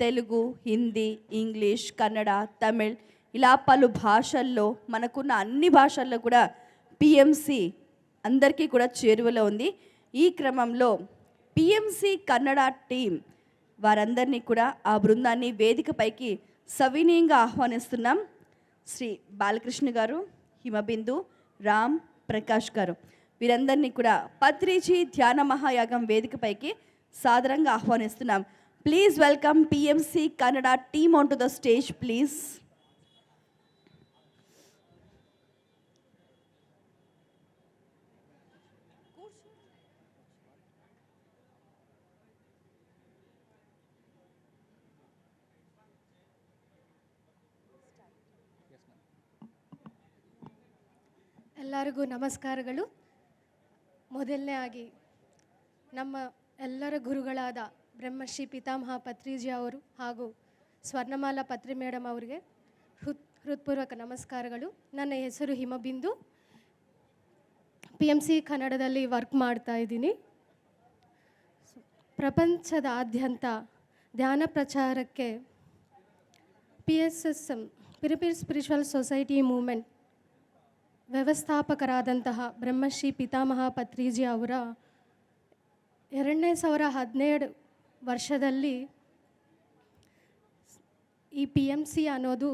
Telugu Hindi English Kannada Tamil ఇలా పలు భాషల్లో మనకున్న అన్ని భాషల్లో కూడా పిఎంసి అందరికీ కూడా చేరువలో ఉంది. ఈ క్రమంలో పిఎంసి కన్నడ టీం వారందరినీ కూడా ఆ బృందాన్ని వేదికపైకి సవినీయంగా ఆహ్వానిస్తున్నాం. శ్రీ బాలకృష్ణ గారు హిమబిందు రామ్ ప్రకాష్ గారు వీరందరినీ కూడా పత్రిజీ ధ్యాన మహాయాగం వేదికపైకి సాదరంగా ఆహ్వానిస్తున్నాం. Please welcome P M C Kannada team on to the stage please ಎಲ್ಲರಿಗೂ ನಮಸ್ಕಾರಗಳು. ಮೊದಲನೇ ಆಗಿ ನಮ್ಮ ಎಲ್ಲರ ಗುರುಗಳಾದ ಬ್ರಹ್ಮಶ್ರೀ ಪಿತಾಮಹ ಪತ್ರಿಜಿ ಅವರು ಹಾಗೂ ಸ್ವರ್ಣಮಾಲಾ ಪತ್ರಿ ಮೇಡಮ್ ಅವರಿಗೆ ಹೃತ್, ಹೃತ್ಪೂರ್ವಕ ನಮಸ್ಕಾರಗಳು. ನನ್ನ ಹೆಸರು ಹಿಮಬಿಂದು. ಪಿ ಎಂ ಸಿ ಕನ್ನಡದಲ್ಲಿ ವರ್ಕ್ ಮಾಡ್ತಾ ಇದ್ದೀನಿ. ಪ್ರಪಂಚದಾದ್ಯಂತ ಧ್ಯಾನ ಪ್ರಚಾರಕ್ಕೆ P S S M pyramid spiritual society movement ವ್ಯವಸ್ಥಾಪಕರಾದಂತಹ Brahmashri Pitamaha Patriji ಅವರ ಎರಡನೇ ಸಾವಿರ ಹದಿನೇಳು ವರ್ಷದಲ್ಲಿ ಈ ಪಿ ಎಂ ಸಿ ಅನ್ನೋದು,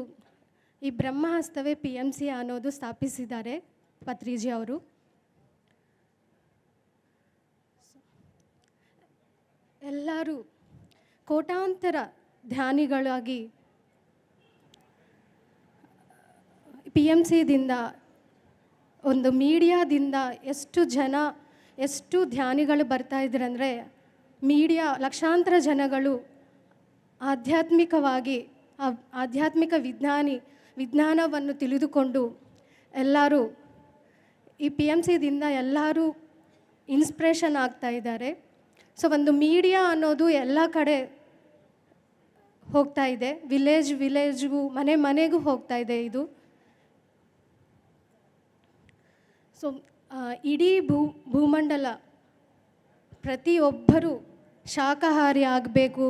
ಈ ಬ್ರಹ್ಮಹಸ್ತವೇ ಪಿ ಎಂ ಸಿ ಅನ್ನೋದು ಸ್ಥಾಪಿಸಿದ್ದಾರೆ ಪತ್ರಿಜಿ ಅವರು. ಎಲ್ಲರೂ ಕೋಟಾಂತರ ಧ್ಯಾನಿಗಳಾಗಿ ಪಿ ಎಂ ಸಿದಿಂದ ಒಂದು ಮೀಡಿಯಾದಿಂದ ಎಷ್ಟು ಜನ, ಎಷ್ಟು ಧ್ಯಾನಿಗಳು ಬರ್ತಾ ಇದ್ರಂದರೆ ಮೀಡಿಯಾ ಲಕ್ಷಾಂತರ ಜನಗಳು ಆಧ್ಯಾತ್ಮಿಕವಾಗಿ ಆಧ್ಯಾತ್ಮಿಕ ವಿಜ್ಞಾನಿ, ವಿಜ್ಞಾನವನ್ನು ತಿಳಿದುಕೊಂಡು ಎಲ್ಲರೂ ಈ ಪಿ ಎಂ ಸಿದಿಂದ ಎಲ್ಲರೂ ಇನ್ಸ್ಪಿರೇಷನ್ ಆಗ್ತಾ ಇದ್ದಾರೆ. ಸೊ ಒಂದು ಮೀಡಿಯಾ ಅನ್ನೋದು ಎಲ್ಲ ಕಡೆ ಹೋಗ್ತಾ ಇದೆ. ವಿಲೇಜ್ ವಿಲೇಜ್ಗೂ ಮನೆ ಮನೆಗೂ ಹೋಗ್ತಾ ಇದೆ ಇದು. ಸೊ ಇಡೀ ಭೂ, ಭೂಮಂಡಲ ಪ್ರತಿಯೊಬ್ಬರೂ ಶಾಕಾಹಾರಿ ಆಗಬೇಕು,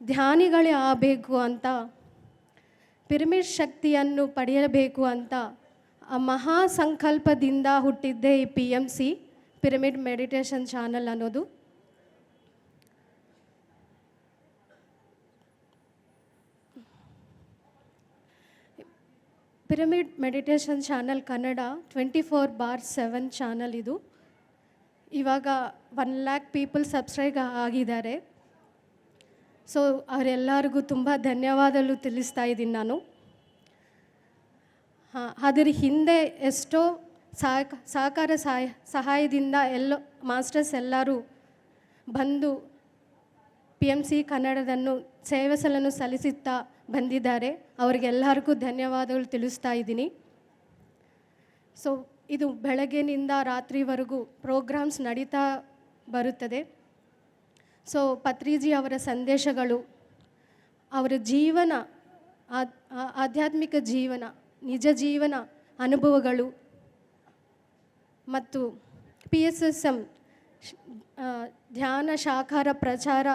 ಧ್ಯಾನಿಗಳೇ ಆಗಬೇಕು ಅಂತ, ಪಿರಮಿಡ್ ಶಕ್ತಿಯನ್ನು ಪಡೆಯಬೇಕು ಅಂತ ಆ ಮಹಾ ಸಂಕಲ್ಪದಿಂದ ಹುಟ್ಟಿದ್ದೇ ಈ P M C pyramid meditation channel ಅನ್ನೋದು. Pyramid meditation channel Kannada twenty four bar seven channel ಇದು. ಇವಾಗ ಒನ್ ಲ್ಯಾಕ್ ಪೀಪಲ್ ಸಬ್ಸ್ಕ್ರೈಬ್ ಆಗಿದ್ದಾರೆ. ಸೊ ಅವರೆಲ್ಲರಿಗೂ ತುಂಬ ಧನ್ಯವಾದಗಳು ತಿಳಿಸ್ತಾ ಇದ್ದೀನಿ ನಾನು. ಹಾಂ, ಅದರ ಹಿಂದೆ ಎಷ್ಟೋ ಸಹಕ ಸಹಕಾರ ಸಹಾಯ ಸಹಾಯದಿಂದ ಎಲ್ಲ ಮಾಸ್ಟರ್ಸ್ ಎಲ್ಲರೂ ಬಂದು ಪಿ ಎಂ ಸಿ ಕನ್ನಡದನ್ನು ಸೇವೆಸಲನ್ನು ಸಲ್ಲಿಸುತ್ತಾ ಬಂದಿದ್ದಾರೆ. ಅವರಿಗೆಲ್ಲರಿಗೂ ಧನ್ಯವಾದಗಳು ತಿಳಿಸ್ತಾ ಇದ್ದೀನಿ. ಸೊ ಇದು ಬೆಳಗ್ಗೆನಿಂದ ರಾತ್ರಿವರೆಗೂ ಪ್ರೋಗ್ರಾಮ್ಸ್ ನಡೀತಾ ಬರುತ್ತದೆ. ಸೊ ಪತ್ರಿಜಿ ಅವರ ಸಂದೇಶಗಳು, ಅವರ ಜೀವನ ಆಧ್ಯಾತ್ಮಿಕ ಜೀವನ, ನಿಜ ಜೀವನ ಅನುಭವಗಳು ಮತ್ತು ಪಿ ಎಸ್ ಎಸ್ ಎಂ ಧ್ಯಾನ ಶಾಖಾರ ಪ್ರಚಾರ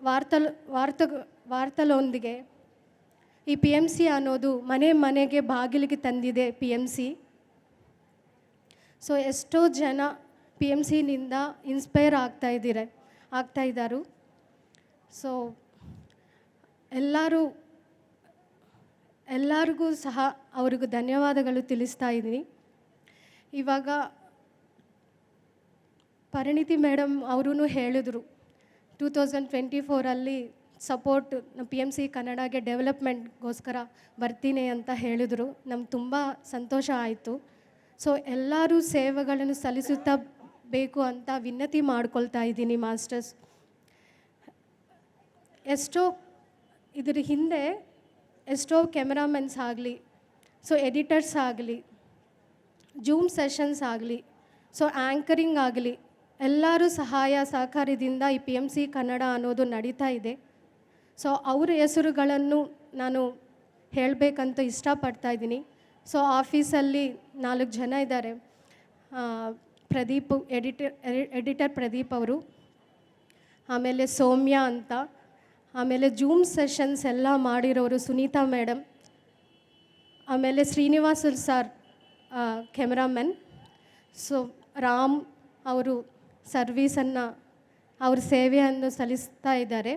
ವಾರ್ತಲ್, ವಾರ್ತ, ವಾರ್ತಲೊಂದಿಗೆ ಈ ಪಿ ಎಂ ಸಿ ಅನ್ನೋದು ಮನೆ ಮನೆಗೆ ಬಾಗಿಲಿಗೆ ತಂದಿದೆ ಪಿ ಎಂ ಸಿ ಸೊ ಎಷ್ಟೋ ಜನ ಪಿ ಎಂ ಸಿನಿಂದ ಇನ್ಸ್ಪೈರ್ ಆಗ್ತಾ ಇದ್ದೀರ, ಆಗ್ತಾ ಇದ್ದಾರು. ಸೊ ಎಲ್ಲರೂ, ಎಲ್ಲರಿಗೂ ಸಹ ಅವ್ರಿಗೂ ಧನ್ಯವಾದಗಳು ತಿಳಿಸ್ತಾ ಇದ್ದೀನಿ. ಇವಾಗ ಪರಿಣಿತಿ ಮೇಡಮ್ ಅವರೂ ಹೇಳಿದರು ಟೂ ತೌಸಂಡ್ ಟ್ವೆಂಟಿ ಫೋರಲ್ಲಿ ಸಪೋರ್ಟ್ ಪಿ ಎಂ ಸಿ ಕನ್ನಡಗೆ ಡೆವಲಪ್ಮೆಂಟ್ಗೋಸ್ಕರ ಬರ್ತೀನಿ ಅಂತ ಹೇಳಿದರು. ನಮ್ಗೆ ತುಂಬ ಸಂತೋಷ ಆಯಿತು. ಸೊ ಎಲ್ಲರೂ ಸೇವೆಗಳನ್ನು ಸಲ್ಲಿಸುತ್ತಾ ಬೇಕು ಅಂತ ವಿನಂತಿ ಮಾಡ್ಕೊಳ್ತಾ ಇದ್ದೀನಿ, ಮಾಸ್ಟರ್ಸ್. ಎಷ್ಟೋ ಇದ್ರ ಹಿಂದೆ ಎಷ್ಟೋ ಕ್ಯಾಮ್ರಾಮೆನ್ಸ್ ಆಗಲಿ, ಸೊ, ಎಡಿಟರ್ಸ್ ಆಗಲಿ, ಜೂಮ್ ಸೆಷನ್ಸ್ ಆಗಲಿ, ಸೊ ಆ್ಯಂಕರಿಂಗ್ ಆಗಲಿ, ಎಲ್ಲರೂ ಸಹಾಯ ಸಹಕಾರದಿಂದ ಈ ಪಿ ಎಂ ಸಿ ಕನ್ನಡ ಅನ್ನೋದು ನಡೀತಾ ಇದೆ. ಸೊ ಅವರ ಹೆಸರುಗಳನ್ನು ನಾನು ಹೇಳಬೇಕಂತ ಇಷ್ಟಪಡ್ತಾ ಇದ್ದೀನಿ. ಸೊ ಆಫೀಸಲ್ಲಿ ನಾಲ್ಕು ಜನ ಇದ್ದಾರೆ. ಪ್ರದೀಪ್ ಎಡಿಟರ್ ಎಡಿಟರ್ ಪ್ರದೀಪ್ ಅವರು, ಆಮೇಲೆ ಸೌಮ್ಯ ಅಂತ, ಆಮೇಲೆ ಜೂಮ್ ಸೆಷನ್ಸ್ ಎಲ್ಲ ಮಾಡಿರೋರು ಸುನೀತಾ ಮೇಡಮ್ ಆಮೇಲೆ Srinivas sir cameraman so Ram ಅವರು ಸರ್ವೀಸನ್ನು, ಅವ್ರ ಸೇವೆಯನ್ನು ಸಲ್ಲಿಸ್ತಾ ಇದ್ದಾರೆ.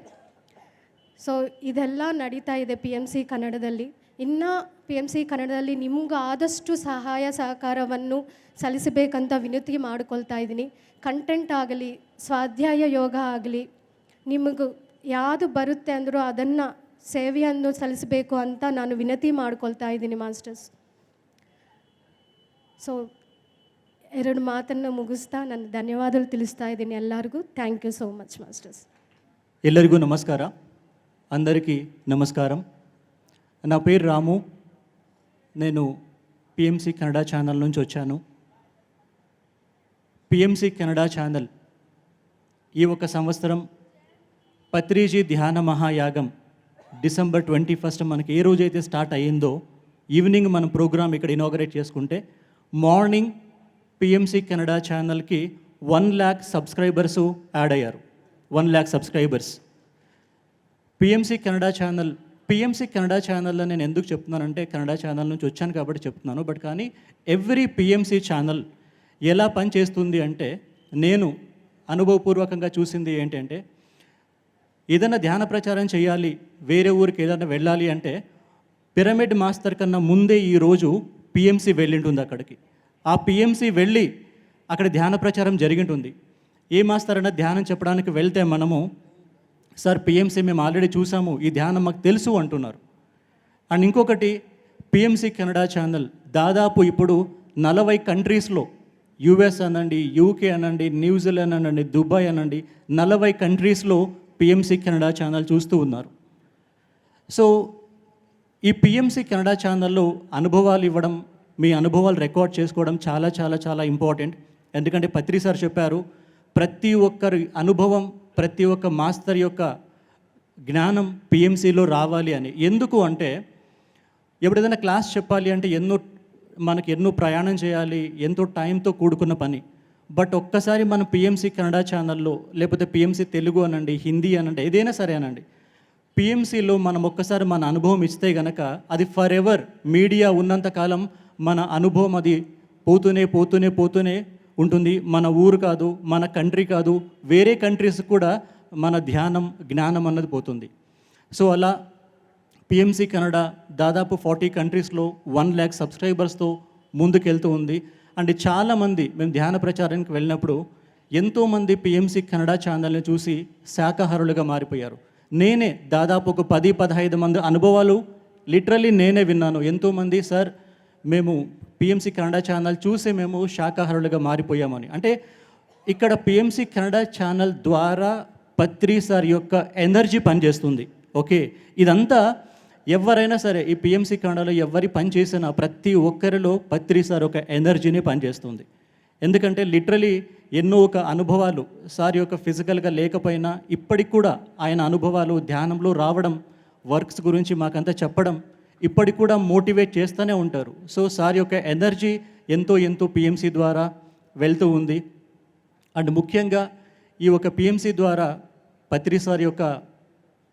ಸೊ ಇದೆಲ್ಲ ನಡೀತಾ ಇದೆ ಪಿ ಎಂ ಸಿ ಕನ್ನಡದಲ್ಲಿ. ಇನ್ನು ಪಿ ಎಮ್ ಸಿ ಕನ್ನಡದಲ್ಲಿ ನಿಮ್ಗೆ ಆದಷ್ಟು ಸಹಾಯ ಸಹಕಾರವನ್ನು ಸಲ್ಲಿಸಬೇಕಂತ ವಿನಂತಿ ಮಾಡ್ಕೊಳ್ತಾ ಇದ್ದೀನಿ ಕಂಟೆಂಟ್ ಆಗಲಿ ಸ್ವಾಧ್ಯಾಯ ಯೋಗ ಆಗಲಿ ನಿಮಗೂ ಯಾವುದು ಬರುತ್ತೆ ಅಂದರೂ ಅದನ್ನು ಸೇವೆಯನ್ನು ಸಲ್ಲಿಸಬೇಕು ಅಂತ ನಾನು ವಿನಂತಿ ಮಾಡ್ಕೊಳ್ತಾ ಇದ್ದೀನಿ ಮಾಸ್ಟರ್ಸ್ ಸೊ ಎರಡು ಮಾತನ್ನು ಮುಗಿಸ್ತಾ ನಾನು ಧನ್ಯವಾದಗಳು ತಿಳಿಸ್ತಾ ಇದ್ದೀನಿ ಎಲ್ಲರಿಗೂ thank you so much masters ಎಲ್ಲರಿಗೂ ನಮಸ್ಕಾರ అందరికీ నమస్కారం నా పేరు రాము నేను పిఎంసి కన్నడ ఛానల్ నుంచి వచ్చాను. పిఎంసి కన్నడ ఛానల్ ఈ ఒక సంవత్సరం పత్రిజీ ధ్యాన మహాయాగం డిసెంబర్ ట్వంటీ ఫస్ట్ మనకి ఏ రోజైతే స్టార్ట్ అయ్యిందో ఈవినింగ్ మనం ప్రోగ్రామ్ ఇక్కడ ఇనాగరేట్ చేసుకుంటే మార్నింగ్ పిఎంసి కన్నడ ఛానల్కి వన్ ల్యాక్ సబ్స్క్రైబర్స్ యాడ్ అయ్యారు. One lakh subscribers. PMC Kannada channel PMC Kannada ఛానల్లో నేను ఎందుకు చెప్తున్నానంటే కన్నడ ఛానల్ నుంచి వచ్చాను కాబట్టి చెప్తున్నాను. బట్ కానీ ఎవ్రీ పిఎంసీ ఛానల్ ఎలా పనిచేస్తుంది అంటే నేను అనుభవపూర్వకంగా చూసింది ఏంటంటే ఏదైనా ధ్యాన ప్రచారం చేయాలి వేరే ఊరికి ఏదైనా వెళ్ళాలి అంటే పిరమిడ్ మాస్టర్ కన్నా ముందే ఈరోజు పిఎంసీ వెళ్ళింటుంది అక్కడికి. ఆ పిఎంసీ వెళ్ళి అక్కడ ధ్యాన ప్రచారం జరిగింటుంది. ఏ మాస్టర్ అన్న ధ్యానం చెప్పడానికి వెళ్తే మనము సార్ పిఎంసీ మేము ఆల్రెడీ చూసాము ఈ ధ్యానం మాకు తెలుసు అంటున్నారు. అండ్ ఇంకొకటి పిఎంసీ కెనడా ఛానల్ దాదాపు ఇప్పుడు నలభై కంట్రీస్లో యుఎస్ అనండి యూకే అనండి న్యూజిలాండ్ అనండి దుబాయ్ అనండి నలభై కంట్రీస్లో పిఎంసీ కెనడా ఛానల్ చూస్తూ ఉన్నారు. సో ఈ పిఎంసీ కెనడా ఛానల్లో అనుభవాలు ఇవ్వడం మీ అనుభవాలు రికార్డ్ చేసుకోవడం చాలా చాలా చాలా ఇంపార్టెంట్ ఎందుకంటే పత్రి సార్ చెప్పారు ప్రతి ఒక్కరి అనుభవం ప్రతి ఒక్క మాస్టర్ యొక్క జ్ఞానం పిఎంసీలో రావాలి అని. ఎందుకు అంటే ఎప్పుడైనా క్లాస్ చెప్పాలి అంటే ఎన్నో మనకి ఎన్నో ప్రయాణం చేయాలి ఎంతో టైంతో కూడుకున్న పని. బట్ ఒక్కసారి మనం పిఎంసి కన్నడ ఛానల్లో లేకపోతే పిఎంసి తెలుగు అనండి హిందీ అనండి ఏదైనా సరే అనండి పిఎంసీలో మనం ఒక్కసారి మన అనుభవం ఇస్తే గనక అది ఫర్ ఎవర్ మీడియా ఉన్నంతకాలం మన అనుభవం అది పోతూనే పోతూనే పోతూనే ఉంటుంది. మన ఊరు కాదు మన కంట్రీ కాదు వేరే కంట్రీస్ కూడా మన ధ్యానం జ్ఞానం అన్నది పోతుంది. సో అలా పిఎంసి కన్నడ దాదాపు ఫార్టీ కంట్రీస్లో వన్ ల్యాక్ సబ్స్క్రైబర్స్తో ముందుకెళ్తూ ఉంది. అండ్ చాలామంది మేము ధ్యాన ప్రచారానికి వెళ్ళినప్పుడు ఎంతోమంది పిఎంసి కన్నడ ఛానల్ని చూసి శాకాహారులుగా మారిపోయారు. నేనే దాదాపు ఒక పది పదహైదు మంది అనుభవాలు లిటరలీ నేనే విన్నాను. ఎంతోమంది సార్ మేము పిఎంసి కన్నడ ఛానల్ చూసి మేము శాకాహారులుగా మారిపోయామని. అంటే ఇక్కడ పిఎంసి కన్నడ ఛానల్ ద్వారా పత్రి సార్ యొక్క ఎనర్జీ పనిచేస్తుంది. ఓకే ఇదంతా ఎవరైనా సరే ఈ పిఎంసి కన్నడలో ఎవరి పని చేసినా ప్రతి ఒక్కరిలో పత్రి సార్ ఒక ఎనర్జీని పనిచేస్తుంది. ఎందుకంటే లిటరలీ ఎన్నో ఒక అనుభవాలు సార్ యొక్క ఫిజికల్గా లేకపోయినా ఇప్పటికి కూడా ఆయన అనుభవాలు ధ్యానంలో రావడం వర్క్స్ గురించి మాకంతా చెప్పడం ఇప్పటికి కూడా మోటివేట్ చేస్తూనే ఉంటారు. సో సార్ యొక్క ఎనర్జీ ఎంతో ఎంతో పిఎంసి ద్వారా వెళ్తూ ఉంది. అండ్ ముఖ్యంగా ఈ ఒక పిఎంసి ద్వారా పత్రి సార్ యొక్క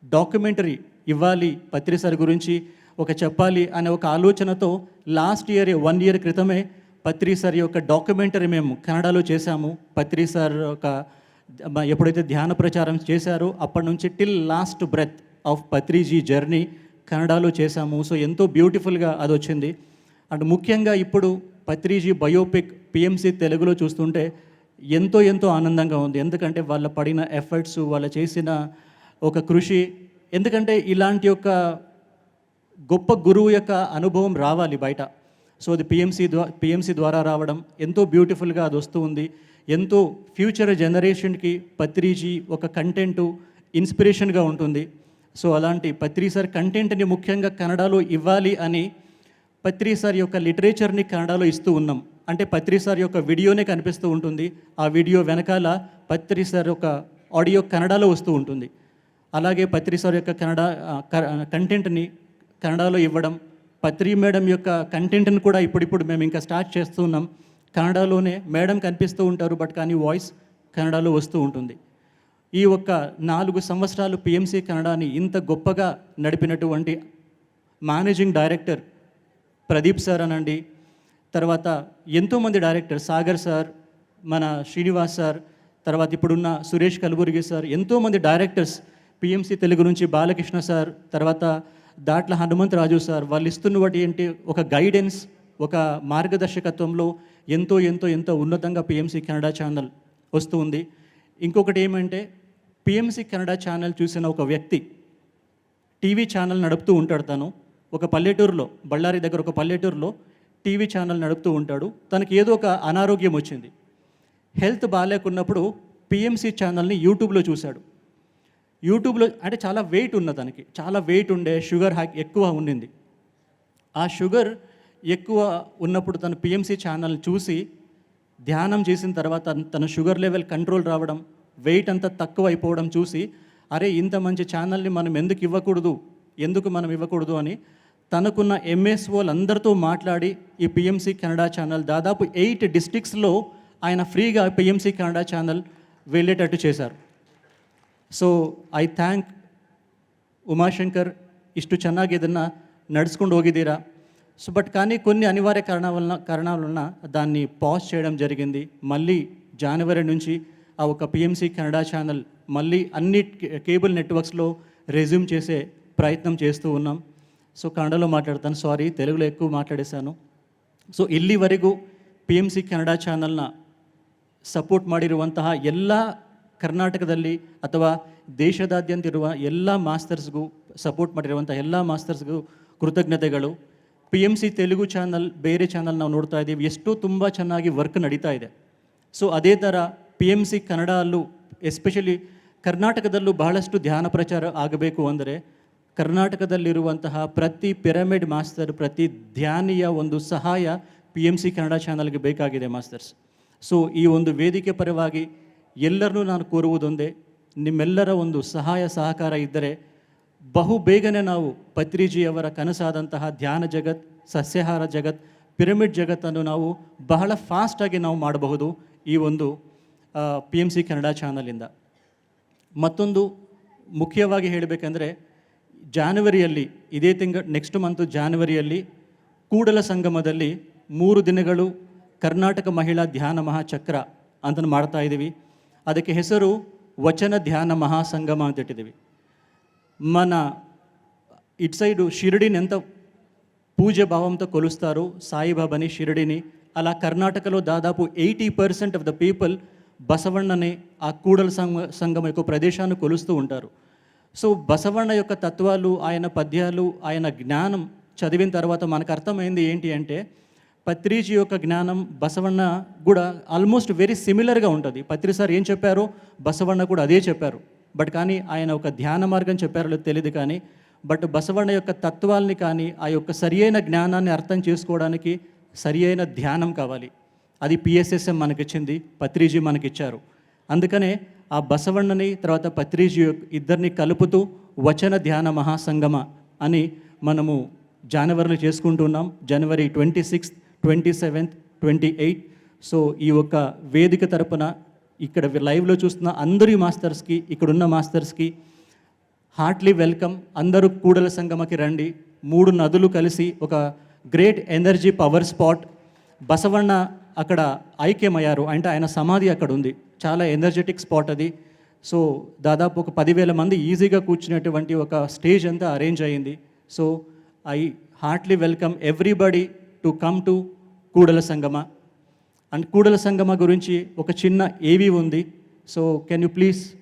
డాక్యుమెంటరీ ఇవ్వాలి పత్రి సార్ గురించి ఒక చెప్పాలి అనే ఒక ఆలోచనతో లాస్ట్ ఇయర్ వన్ ఇయర్ క్రితమే పత్రి సార్ యొక్క డాక్యుమెంటరీ మేము కన్నడలో చేశాము. పత్రి సార్ ఒక ఎప్పుడైతే ధ్యాన ప్రచారం చేశారో అప్పటి నుంచి till last breath of Patriji journey కన్నడలో చేశాము. సో ఎంతో బ్యూటిఫుల్గా అది వచ్చింది అండ్ ముఖ్యంగా ఇప్పుడు పత్రిజీ బయోపిక్ పిఎంసి తెలుగులో చూస్తుంటే ఎంతో ఎంతో ఆనందంగా ఉంది. ఎందుకంటే వాళ్ళ పడిన ఎఫర్ట్స్ వాళ్ళ చేసిన ఒక కృషి ఎందుకంటే ఇలాంటి యొక్క గొప్ప గురువు యొక్క అనుభవం రావాలి బయట. సో అది పిఎంసి ద్వారా పిఎంసి ద్వారా రావడం ఎంతో బ్యూటిఫుల్గా అది వస్తూ ఉంది. ఎంతో ఫ్యూచర్ జనరేషన్కి పత్రిజీ ఒక కంటెంటు ఇన్స్పిరేషన్గా ఉంటుంది. సో అలాంటి పత్రి సార్ కంటెంట్ని ముఖ్యంగా కన్నడలో ఇవ్వాలి అని పత్రి సార్ యొక్క లిటరేచర్ని కన్నడలో ఇస్తూ ఉన్నాం. అంటే పత్రి సార్ యొక్క వీడియోనే కనిపిస్తూ ఉంటుంది. ఆ వీడియో వెనకాల పత్రి సార్ యొక్క ఆడియో కన్నడలో వస్తూ ఉంటుంది. అలాగే పత్రి సార్ యొక్క కన్నడ కంటెంట్ని కన్నడలో ఇవ్వడం పత్రి మేడం యొక్క కంటెంట్ని కూడా ఇప్పుడిప్పుడు మేము ఇంకా స్టార్ట్ చేస్తున్నాం కన్నడలోనే మేడం కనిపిస్తూ ఉంటారు బట్ కానీ వాయిస్ కన్నడలో వస్తూ ఉంటుంది. ఈ ఒక్క నాలుగు సంవత్సరాలు పిఎంసి కన్నడాని ఇంత గొప్పగా నడిపినటువంటి మేనేజింగ్ డైరెక్టర్ ప్రదీప్ సార్ అనండి తర్వాత ఎంతోమంది డైరెక్టర్ సాగర్ సార్ మన శ్రీనివాస్ సార్ తర్వాత ఇప్పుడున్న సురేష్ కలబుర్గి సార్ ఎంతోమంది directors P M C Telugu నుంచి బాలకృష్ణ సార్ తర్వాత దాట్ల హనుమంతరాజు సార్ వాళ్ళు ఇస్తున్న వాటి ఏంటి ఒక గైడెన్స్ ఒక మార్గదర్శకత్వంలో ఎంతో ఎంతో ఎంతో ఉన్నతంగా పిఎంసి కెనడా ఛానల్ వస్తూ ఉంది. ఇంకొకటి ఏమంటే పిఎంసి కన్నడ ఛానల్ చూసిన ఒక వ్యక్తి టీవీ ఛానల్ నడుపుతూ ఉంటాడు తను. ఒక పల్లెటూరులో బళ్ళారి దగ్గర ఒక పల్లెటూరులో టీవీ ఛానల్ నడుపుతూ ఉంటాడు. తనకి ఏదో ఒక అనారోగ్యం వచ్చింది. హెల్త్ బాగాలేకున్నప్పుడు పిఎంసి ఛానల్ని యూట్యూబ్లో చూశాడు. యూట్యూబ్లో అంటే చాలా వెయిట్ ఉన్న తనకి. చాలా వెయిట్ ఉండే షుగర్ హ్యాక్ ఎక్కువ ఉండింది. ఆ షుగర్ ఎక్కువ ఉన్నప్పుడు తను పిఎంసి ఛానల్ చూసి ధ్యానం చేసిన తర్వాత తన షుగర్ లెవెల్ కంట్రోల్ రావడం వెయిట్ అంతా తక్కువ అయిపోవడం చూసి అరే ఇంత మంచి ఛానల్ని మనం ఎందుకు ఇవ్వకూడదు ఎందుకు మనం ఇవ్వకూడదు అని తనకున్న ఎంఎస్ఓలందరితో మాట్లాడి ఈ పిఎంసి కన్నడ ఛానల్ దాదాపు ఎయిట్ డిస్ట్రిక్ట్స్లో ఆయన ఫ్రీగా పిఎంసి కన్నడ ఛానల్ వెళ్ళేటట్టు చేశారు ಸೊ ಐ ಥ್ಯಾಂಕ್ ಉಮಾಶಂಕರ್ ಇಷ್ಟು ಚೆನ್ನಾಗಿ ಇದನ್ನು నడుచుకుంటూ ಹೋಗಿದ್ದೀರಾ సో బట్ కానీ కొన్ని అనివార్య కారణాల వలన కారణాల వలన దాన్ని పాజ్ చేయడం జరిగింది మళ్ళీ జనవరి నుంచి ఆ ఒక పిఎంసి కన్నడ ఛానల్ మళ్ళీ అన్ని కేబుల్ నెట్వర్క్స్లో రెజ్యూమ్ చేసే ಪ್ರಯತ್ನ చేస్తూ ఉన్నాం సో కన్నడలో మాట్లాడతాను ಸಾರಿ తెలుగులో ఎక్కువ మాట్లాడేశాను ಸೊ ಇಲ್ಲಿವರೆಗೂ ಪಿ ಎಂ ಸಿ ಕನ್ನಡ ಚಾನಲ್ನ ಸಪೋರ್ಟ್ ಮಾಡಿರುವಂತಹ ಎಲ್ಲ ಕರ್ನಾಟಕದಲ್ಲಿ ಅಥವಾ ದೇಶದಾದ್ಯಂತ ಇರುವ ಎಲ್ಲ ಮಾಸ್ಟರ್ಸ್ಗೂ ಸಪೋರ್ಟ್ ಮಾಡಿರುವಂಥ ಎಲ್ಲ ಮಾಸ್ಟರ್ಸ್ಗೂ ಕೃತಜ್ಞತೆಗಳು. P M C Telugu channel ಬೇರೆ ಚಾನಲ್ ನಾವು ನೋಡ್ತಾ ಇದ್ದೀವಿ. ಎಷ್ಟೋ ತುಂಬ ಚೆನ್ನಾಗಿ ವರ್ಕ್ ನಡೀತಾ ಇದೆ. ಸೊ ಅದೇ ಥರ ಪಿ ಎಂ ಸಿ ಕನ್ನಡ ಅಲ್ಲೂ ಎಸ್ಪೆಷಲಿ ಕರ್ನಾಟಕದಲ್ಲೂ ಬಹಳಷ್ಟು ಧ್ಯಾನ ಪ್ರಚಾರ ಆಗಬೇಕು ಅಂದರೆ ಕರ್ನಾಟಕದಲ್ಲಿರುವಂತಹ ಪ್ರತಿ ಪಿರಮಿಡ್ ಮಾಸ್ತರ್ ಪ್ರತಿ ಧ್ಯಾನಿಯ ಒಂದು ಸಹಾಯ ಪಿ ಎಂ ಸಿ ಕನ್ನಡ ಚಾನಲ್ಗೆ ಬೇಕಾಗಿದೆ ಮಾಸ್ತರ್ಸ್ ಸೊ ಈ ಒಂದು ವೇದಿಕೆ ಪರವಾಗಿ ಎಲ್ಲರನ್ನೂ ನಾನು ಕೋರುವುದೊಂದೇ, ನಿಮ್ಮೆಲ್ಲರ ಒಂದು ಸಹಾಯ, ಸಹಕಾರ ಇದ್ದರೆ ಬಹು ಬೇಗನೆ ನಾವು ಪತ್ರಿಜಿಯವರ ಕನಸಾದಂತಹ ಧ್ಯಾನ ಜಗತ್, ಸಸ್ಯಾಹಾರ ಜಗತ್ ಪಿರಮಿಡ್ ಜಗತ್ತನ್ನು ನಾವು ಬಹಳ ಫಾಸ್ಟಾಗಿ ನಾವು ಮಾಡಬಹುದು ಈ ಒಂದು ಪಿ ಎಮ್ ಸಿ ಕನ್ನಡ ಚಾನಲಿಂದ ಮತ್ತೊಂದು ಮುಖ್ಯವಾಗಿ ಹೇಳಬೇಕಂದ್ರೆ ಜಾನ್ವರಿಯಲ್ಲಿ ಇದೇ ತಿಂಗಳ ನೆಕ್ಸ್ಟ್ ಮಂತು ಜಾನ್ವರಿಯಲ್ಲಿ ಕೂಡಲ ಸಂಗಮದಲ್ಲಿ ಮೂರು ದಿನಗಳು ಕರ್ನಾಟಕ ಮಹಿಳಾ ಧ್ಯಾನ ಮಹಾಚಕ್ರ ಅಂತ ಮಾಡ್ತಾ ಇದ್ದೀವಿ ಅದಕ್ಕೆ ಹೆಸರು ವಚನ ಧ್ಯಾನ ಮಹಾಸಂಗಮ ಅಂತ ಇಟ್ಟಿದ್ದೀವಿ మన ఇటు సైడు షిరిడిని ఎంత పూజ భావంతో కొలుస్తారో సాయిబాబాని షిరిడిని అలా కర్ణాటకలో దాదాపు eighty percent of the people Basavan అనే ఆ కూడల సంఘ సంఘం యొక్క ప్రదేశాన్ని కొలుస్తూ ఉంటారు. సో బసవన్న యొక్క తత్వాలు ఆయన పద్యాలు ఆయన జ్ఞానం చదివిన తర్వాత మనకు అర్థమైంది ఏంటి అంటే పత్రిజీ యొక్క జ్ఞానం బసవన్న కూడా ఆల్మోస్ట్ వెరీ సిమిలర్గా ఉంటుంది. పత్రి సార్ ఏం చెప్పారో బసవన్న కూడా అదే చెప్పారు. బట్ కానీ ఆయన ఒక ధ్యాన మార్గం చెప్పారో తెలియదు కానీ బట్ బసవన్న యొక్క తత్వాల్ని కానీ ఆ యొక్క సరియైన జ్ఞానాన్ని అర్థం చేసుకోవడానికి సరియైన ధ్యానం కావాలి. అది పిఎస్ఎస్ఎం మనకిచ్చింది పత్రిజీ మనకిచ్చారు. అందుకనే ఆ బసవణ్ణని తర్వాత పత్రిజీ ఇద్దరిని కలుపుతూ వచన ధ్యాన మహాసంగమ అని మనము జనవరిలో చేసుకుంటున్నాం జనవరి twenty sixth twenty seventh twenty eighth. So ఈ యొక్క వేదిక తరపున ఇక్కడ లైవ్లో చూస్తున్న అందరి మాస్టర్స్కి ఇక్కడున్న మాస్టర్స్కి హార్ట్లీ వెల్కమ్. అందరూ కూడల సంగమకి రండి. మూడు నదులు కలిసి ఒక great energy power spot. Basavanna అక్కడ ఐక్యమయ్యారు. అంటే ఆయన సమాధి అక్కడ ఉంది చాలా ఎనర్జెటిక్ స్పాట్ అది. సో దాదాపు ఒక పదివేల మంది ఈజీగా కూర్చునేటువంటి ఒక స్టేజ్ అంతా అరేంజ్ అయ్యింది. So I heartily welcome everybody to come to Kudala Sangama. And Kudala Sangama గురించి ఒక చిన్న ఏవి ఉంది. So can you please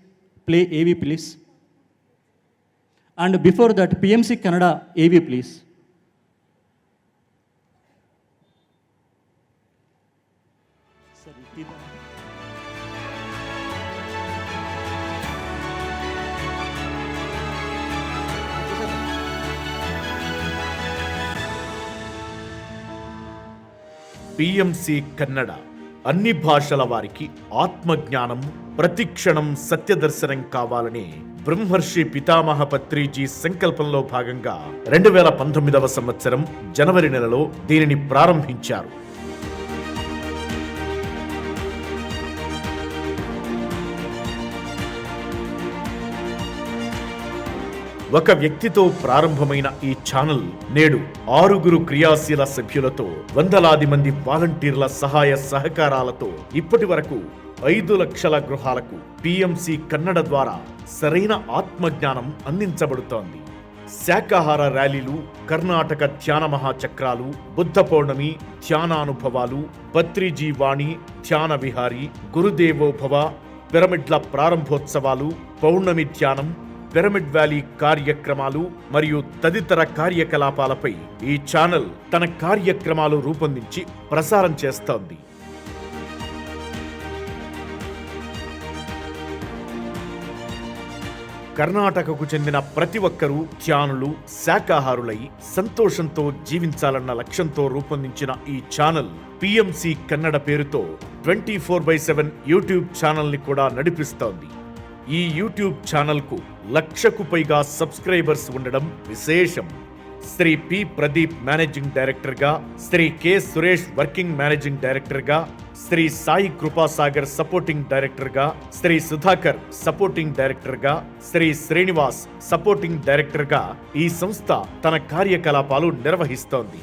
play AV please and before that PMC Kannada AV please PMC Kannada అన్ని భాషల వారికి ఆత్మజ్ఞానం ప్రతిక్షణం సత్యదర్శనం కావాలని బ్రహ్మర్షి పితామహ పత్రిజీ సంకల్పంలో భాగంగా రెండు వేల పంతొమ్మిదవ సంవత్సరం జనవరి నెలలో దీనిని ప్రారంభించారు. ఒక వ్యక్తితో ప్రారంభమైన ఈ ఛానల్ నేడు ఆరుగురు క్రియాశీల సభ్యులతో వందలాది మంది వాలంటీర్ల సహాయ సహకారాలతో ఇప్పటి వరకు ఐదు లక్షల గృహాలకు పిఎంసి కన్నడ ద్వారా సరైన ఆత్మజ్ఞానం అందించబడుతోంది. శాకాహార ర్యాలీలు కర్ణాటక ధ్యాన మహాచక్రాలు బుద్ధ పౌర్ణమి ధ్యానానుభవాలు బత్రిజీ వాణి ధ్యాన విహారీ గురుదేవోభవ పిరమిడ్ల ప్రారంభోత్సవాలు పౌర్ణమి ధ్యానం పిరమిడ్ వ్యాలీ కార్యక్రమాలు మరియు తదితర కార్యకలాపాలపై ఈ ఛానల్ తన కార్యక్రమాలు రూపొందించి ప్రసారం చేస్తోంది. కర్ణాటకకు చెందిన ప్రతి ఒక్కరూ ధ్యానులు శాకాహారులై సంతోషంతో జీవించాలన్న లక్ష్యంతో రూపొందించిన ఈ ఛానల్ పిఎంసి కన్నడ పేరుతో twenty four by seven YouTube ఛానల్ని కూడా నడిపిస్తోంది. ఈ యూట్యూబ్ ఛానల్కు లక్షకు పైగా సబ్స్క్రైబర్స్ ఉండడం విశేషం. శ్రీ పి ప్రదీప్ మేనేజింగ్ డైరెక్టర్గా Shri K Suresh working managing డైరెక్టర్గా శ్రీ సాయి కృపాసాగర్ సపోర్టింగ్ డైరెక్టర్గా శ్రీ సుధాకర్ సపోర్టింగ్ డైరెక్టర్గా శ్రీ శ్రీనివాస్ సపోర్టింగ్ డైరెక్టర్గా ఈ సంస్థ తన కార్యకలాపాలు నిర్వహిస్తోంది.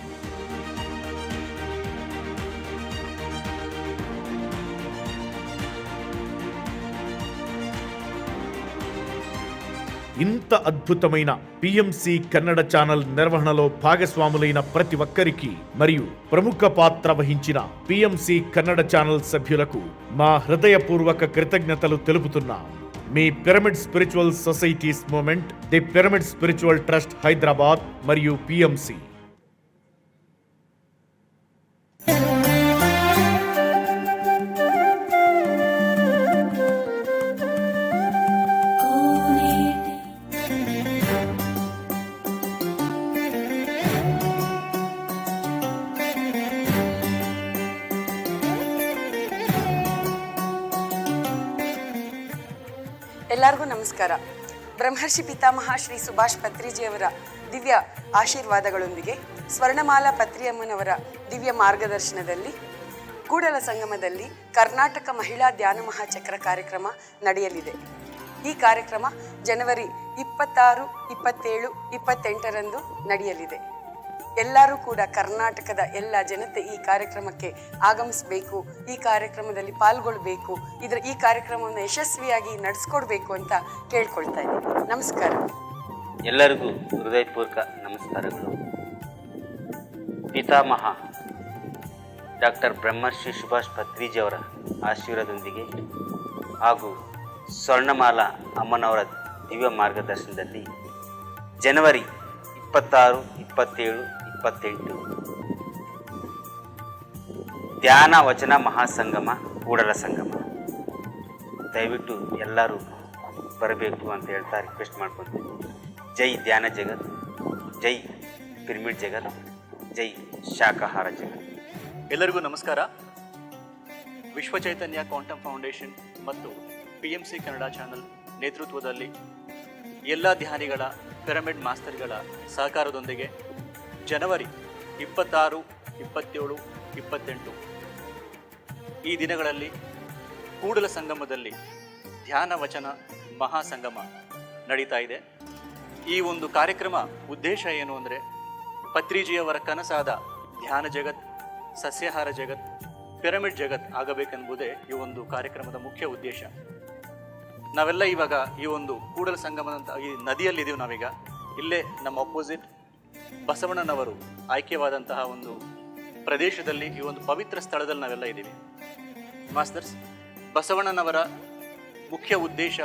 ఇంత అద్భుతమైన పిఎంసి కన్నడ ఛానల్ నిర్వహణలో భాగస్వాములైన ప్రతి ఒక్కరికి మరియు ప్రముఖ పాత్ర వహించిన పిఎంసి కన్నడ ఛానల్ సభ్యులకు మా హృదయపూర్వక కృతజ్ఞతలు తెలుపుతున్నా. మీ pyramid spiritual societies movement the pyramid spiritual trust Hyderabad మరియు పిఎంసి ನಮಸ್ಕಾರ. ಬ್ರಹ್ಮರ್ಷಿ ಪಿತಾಮಹ ಶ್ರೀ ಸುಭಾಷ್ ಪತ್ರಿಜಿಯವರ ದಿವ್ಯ ಆಶೀರ್ವಾದಗಳೊಂದಿಗೆ ಸ್ವರ್ಣಮಾಲಾ ಪತ್ರಿಯಮ್ಮನವರ ದಿವ್ಯ ಮಾರ್ಗದರ್ಶನದಲ್ಲಿ, ಕೂಡಲ ಸಂಗಮದಲ್ಲಿ ಕರ್ನಾಟಕ ಮಹಿಳಾ ಧ್ಯಾನ ಮಹಾಚಕ್ರ ಕಾರ್ಯಕ್ರಮ ನಡೆಯಲಿದೆ. ಈ ಕಾರ್ಯಕ್ರಮ ಜನವರಿ ಇಪ್ಪತ್ತಾರು, ಇಪ್ಪತ್ತೇಳು, ಇಪ್ಪತ್ತೆಂಟರಂದು ನಡೆಯಲಿದೆ. ಎಲ್ಲರೂ ಕೂಡ ಕರ್ನಾಟಕದ ಎಲ್ಲ ಜನತೆ ಈ ಕಾರ್ಯಕ್ರಮಕ್ಕೆ ಆಗಮಿಸಬೇಕು, ಈ ಕಾರ್ಯಕ್ರಮದಲ್ಲಿ ಪಾಲ್ಗೊಳ್ಬೇಕು, ಇದರ ಈ ಕಾರ್ಯಕ್ರಮವನ್ನು ಯಶಸ್ವಿಯಾಗಿ ನಡೆಸ್ಕೊಡ್ಬೇಕು ಅಂತ ಕೇಳ್ಕೊಳ್ತಾ ಇದ್ದೀನಿ. ನಮಸ್ಕಾರ. ಎಲ್ಲರಿಗೂ ಹೃದಯಪೂರ್ವಕ ನಮಸ್ಕಾರಗಳು. ಪಿತಾಮಹ ಡಾಕ್ಟರ್ ಬ್ರಹ್ಮಶ್ರೀ ಸುಭಾಷ್ ಪತ್ರಿಜಿಯವರ ಆಶೀರ್ವಾದದೊಂದಿಗೆ ಹಾಗೂ ಸ್ವರ್ಣಮಾಲಾ ಅಮ್ಮನವರ ದಿವ್ಯ ಮಾರ್ಗದರ್ಶನದಲ್ಲಿ ಜನವರಿ ಇಪ್ಪತ್ತಾರು, ಇಪ್ಪತ್ತೇಳು ಇಪ್ಪತ್ತೆಂಟು. ಧ್ಯಾನ, ವಚನ, ಮಹಾಸಂಗಮ, ಕೂಡಲ ಸಂಗಮ. ದಯವಿಟ್ಟು ಎಲ್ಲರೂ ಬರಬೇಕು ಅಂತ ಹೇಳ್ತಾ ರಿಕ್ವೆಸ್ಟ್ ಮಾಡ್ಕೊತೀನಿ. ಜೈ ಧ್ಯಾನ ಜಗತ್, ಜೈ ಪಿರಮಿಡ್ ಜಗತ್, ಜೈ ಶಾಖಾಹಾರ ಜಗತ್. ಎಲ್ಲರಿಗೂ ನಮಸ್ಕಾರ. ವಿಶ್ವ ಚೈತನ್ಯ ಕ್ವಾಂಟಮ್ ಫೌಂಡೇಶನ್ ಮತ್ತು P M C Kannada channel ನೇತೃತ್ವದಲ್ಲಿ ಎಲ್ಲ ಧ್ಯಾನಿಗಳ, ಪಿರಮಿಡ್ ಮಾಸ್ತರ್ಗಳ ಸಹಕಾರದೊಂದಿಗೆ ಜನವರಿ ಇಪ್ಪತ್ತಾರು, ಇಪ್ಪತ್ತೇಳು, ಇಪ್ಪತ್ತೆಂಟು. ಈ ದಿನಗಳಲ್ಲಿ ಕೂಡಲ ಸಂಗಮದಲ್ಲಿ ಧ್ಯಾನ ವಚನ ಮಹಾಸಂಗಮ ನಡೀತಾ ಇದೆ. ಈ ಒಂದು ಕಾರ್ಯಕ್ರಮ ಉದ್ದೇಶ ಏನು ಅಂದರೆ ಪತ್ರಿಜಿಯವರ ಕನಸಾದ ಧ್ಯಾನ ಜಗತ್, ಸಸ್ಯಾಹಾರ ಜಗತ್, ಪಿರಮಿಡ್ ಜಗತ್ ಆಗಬೇಕೆಂಬುದೇ ಈ ಒಂದು ಕಾರ್ಯಕ್ರಮದ ಮುಖ್ಯ ಉದ್ದೇಶ. ನಾವೆಲ್ಲ ಇವಾಗ ಈ ಒಂದು ಕೂಡಲ ಸಂಗಮದಂತ ಈ ನದಿಯಲ್ಲಿದ್ದೀವಿ ನಾವೀಗ. ಇಲ್ಲೇ ನಮ್ಮ ಅಪೋಸಿಟ್ ಬಸವಣ್ಣನವರು ಆಯ್ಕೆವಾದಂತಹ ಒಂದು ಪ್ರದೇಶದಲ್ಲಿ ಈ ಒಂದು ಪವಿತ್ರ ಸ್ಥಳದಲ್ಲಿ ನಾವೆಲ್ಲ ಇದ್ದೀವಿ. ಮಾಸ್ತರ್ಸ್ ಬಸವಣ್ಣನವರ ಮುಖ್ಯ ಉದ್ದೇಶ,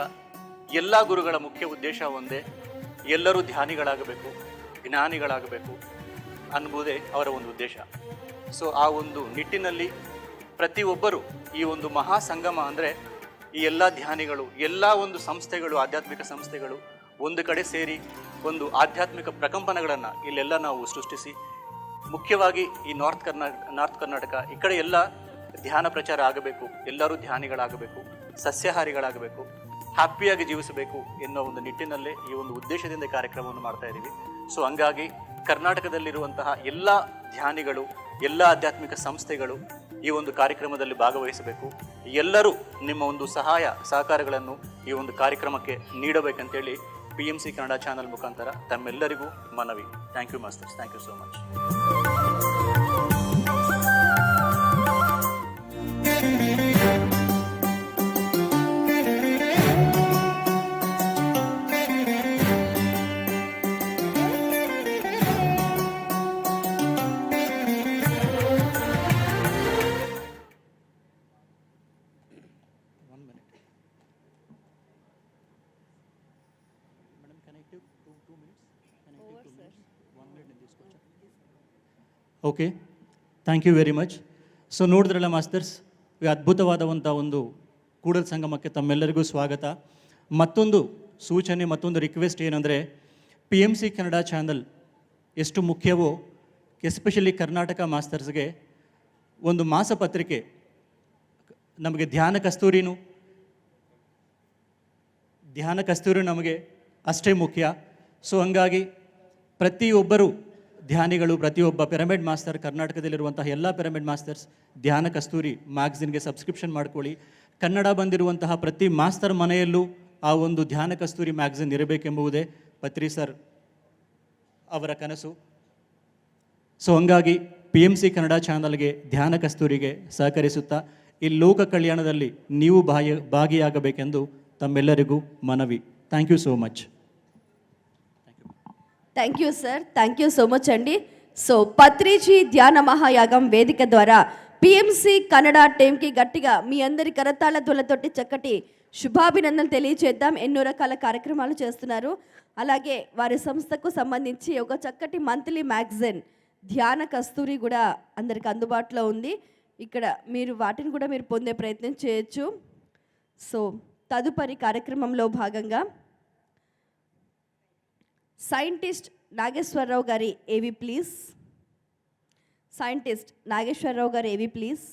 ಎಲ್ಲ ಗುರುಗಳ ಮುಖ್ಯ ಉದ್ದೇಶ ಒಂದೇ, ಎಲ್ಲರೂ ಧ್ಯಾನಿಗಳಾಗಬೇಕು, ಜ್ಞಾನಿಗಳಾಗಬೇಕು ಅನ್ನುವುದೇ ಅವರ ಒಂದು ಉದ್ದೇಶ. ಸೊ ಆ ಒಂದು ನಿಟ್ಟಿನಲ್ಲಿ ಪ್ರತಿಯೊಬ್ಬರು ಈ ಒಂದು ಮಹಾ ಸಂಗಮ ಅಂದರೆ ಈ ಎಲ್ಲ ಧ್ಯಾನಿಗಳು, ಎಲ್ಲ ಒಂದು ಸಂಸ್ಥೆಗಳು, ಆಧ್ಯಾತ್ಮಿಕ ಸಂಸ್ಥೆಗಳು ಒಂದು ಕಡೆ ಸೇರಿ ಒಂದು ಆಧ್ಯಾತ್ಮಿಕ ಪ್ರಕಂಪನಗಳನ್ನು ಇಲ್ಲೆಲ್ಲ ನಾವು ಸೃಷ್ಟಿಸಿ, ಮುಖ್ಯವಾಗಿ ಈ ನಾರ್ತ್ ಕರ್ನಾಟಕ ನಾರ್ತ್ ಕರ್ನಾಟಕ ಈ ಕಡೆ ಎಲ್ಲ ಧ್ಯಾನ ಪ್ರಚಾರ ಆಗಬೇಕು, ಎಲ್ಲರೂ ಧ್ಯಾನಿಗಳಾಗಬೇಕು, ಸಸ್ಯಾಹಾರಿಗಳಾಗಬೇಕು, ಹ್ಯಾಪಿಯಾಗಿ ಜೀವಿಸಬೇಕು ಎನ್ನುವ ಒಂದು ನಿಟ್ಟಿನಲ್ಲೇ ಈ ಒಂದು ಉದ್ದೇಶದಿಂದ ಕಾರ್ಯಕ್ರಮವನ್ನು ಮಾಡ್ತಾ ಇದ್ದೀವಿ. ಸೊ ಹಂಗಾಗಿ ಕರ್ನಾಟಕದಲ್ಲಿರುವಂತಹ ಎಲ್ಲ ಧ್ಯಾನಿಗಳು, ಎಲ್ಲ ಆಧ್ಯಾತ್ಮಿಕ ಸಂಸ್ಥೆಗಳು ಈ ಒಂದು ಕಾರ್ಯಕ್ರಮದಲ್ಲಿ ಭಾಗವಹಿಸಬೇಕು. ಎಲ್ಲರೂ ನಿಮ್ಮ ಒಂದು ಸಹಾಯ, ಸಹಕಾರಗಳನ್ನು ಈ ಒಂದು ಕಾರ್ಯಕ್ರಮಕ್ಕೆ ನೀಡಬೇಕಂತೇಳಿ P M C Kannada channel ಮುಖಾಂತರ ತಮ್ಮೆಲ್ಲರಿಗೂ ಮನವಿ. Thank you masters thank you so much okay thank you very much so ನೋಡಿದ್ರಲ್ಲ ಮಾಸ್ತರ್ಸ್ ಈ ಅದ್ಭುತವಾದವಂಥ ಒಂದು ಕೂಡಲ್ ಸಂಗಮಕ್ಕೆ ತಮ್ಮೆಲ್ಲರಿಗೂ ಸ್ವಾಗತ. ಮತ್ತೊಂದು ಸೂಚನೆ, ಮತ್ತೊಂದು ರಿಕ್ವೆಸ್ಟ್ ಏನಂದರೆ P M C Kannada channel ಎಷ್ಟು ಮುಖ್ಯವೋ ಎಸ್ಪೆಷಲಿ ಕರ್ನಾಟಕ ಮಾಸ್ತರ್ಸ್ಗೆ ಒಂದು ಮಾಸಪತ್ರಿಕೆ, ನಮಗೆ ಧ್ಯಾನ ಕಸ್ತೂರಿನೂ. ಧ್ಯಾನ ಕಸ್ತೂರಿ ನಮಗೆ ಅಷ್ಟೇ ಮುಖ್ಯ. ಸೊ ಹಂಗಾಗಿ ಪ್ರತಿಯೊಬ್ಬರು ಧ್ಯಾನಿಗಳು ಪ್ರತಿಯೊಬ್ಬ ಪಿರಮಿಡ್ ಮಾಸ್ತರ್ ಕರ್ನಾಟಕದಲ್ಲಿರುವಂತಹ ಎಲ್ಲ ಪಿರಮಿಡ್ ಮಾಸ್ತರ್ಸ್ ಧ್ಯಾನ ಕಸ್ತೂರಿ ಮ್ಯಾಗ್ಝಿನ್ಗೆ ಸಬ್ಸ್ಕ್ರಿಪ್ಷನ್ ಮಾಡ್ಕೊಳ್ಳಿ. ಕನ್ನಡ ಬಂದಿರುವಂತಹ ಪ್ರತಿ ಮಾಸ್ತರ್ ಮನೆಯಲ್ಲೂ ಆ ಒಂದು ಧ್ಯಾನ ಕಸ್ತೂರಿ ಮ್ಯಾಗ್ಝಿನ್ ಇರಬೇಕೆಂಬುದೇ ಪತ್ರಿ ಸರ್ ಅವರ ಕನಸು. ಸೊ ಹಂಗಾಗಿ ಪಿ ಎಂ ಸಿ ಕನ್ನಡ ಚಾನಲ್ಗೆ ಧ್ಯಾನ ಕಸ್ತೂರಿಗೆ ಸಹಕರಿಸುತ್ತಾ ಈ ಲೋಕ ಕಲ್ಯಾಣದಲ್ಲಿ ನೀವು ಭಾಗಿ ಭಾಗಿಯಾಗಬೇಕೆಂದು ತಮ್ಮೆಲ್ಲರಿಗೂ ಮನವಿ. Thank you so much thank you sir thank you so much అండి సో పత్రిజీ ధ్యాన మహాయాగం వేదిక ద్వారా పిఎంసి కన్నడ టీంకి గట్టిగా మీ అందరి కరతాళ ధ్వలతోటి చక్కటి శుభాభినందనలు తెలియచేద్దాం. ఎన్నో రకాల కార్యక్రమాలు చేస్తున్నారు. అలాగే వారి సంస్థకు సంబంధించి ఒక చక్కటి మంత్లీ మ్యాగజైన్ ధ్యాన కస్తూరి కూడా అందరికి అందుబాటులో ఉంది. ఇక్కడ మీరు వాటిని కూడా మీరు పొందే ప్రయత్నం చేయొచ్చు. సో తదుపరి కార్యక్రమంలో భాగంగా సైంటిస్ట్ నాగేశ్వరరావు గారి ఏవి ప్లీజ్ సైంటిస్ట్ నాగేశ్వరరావు గారు ఏవి ప్లీజ్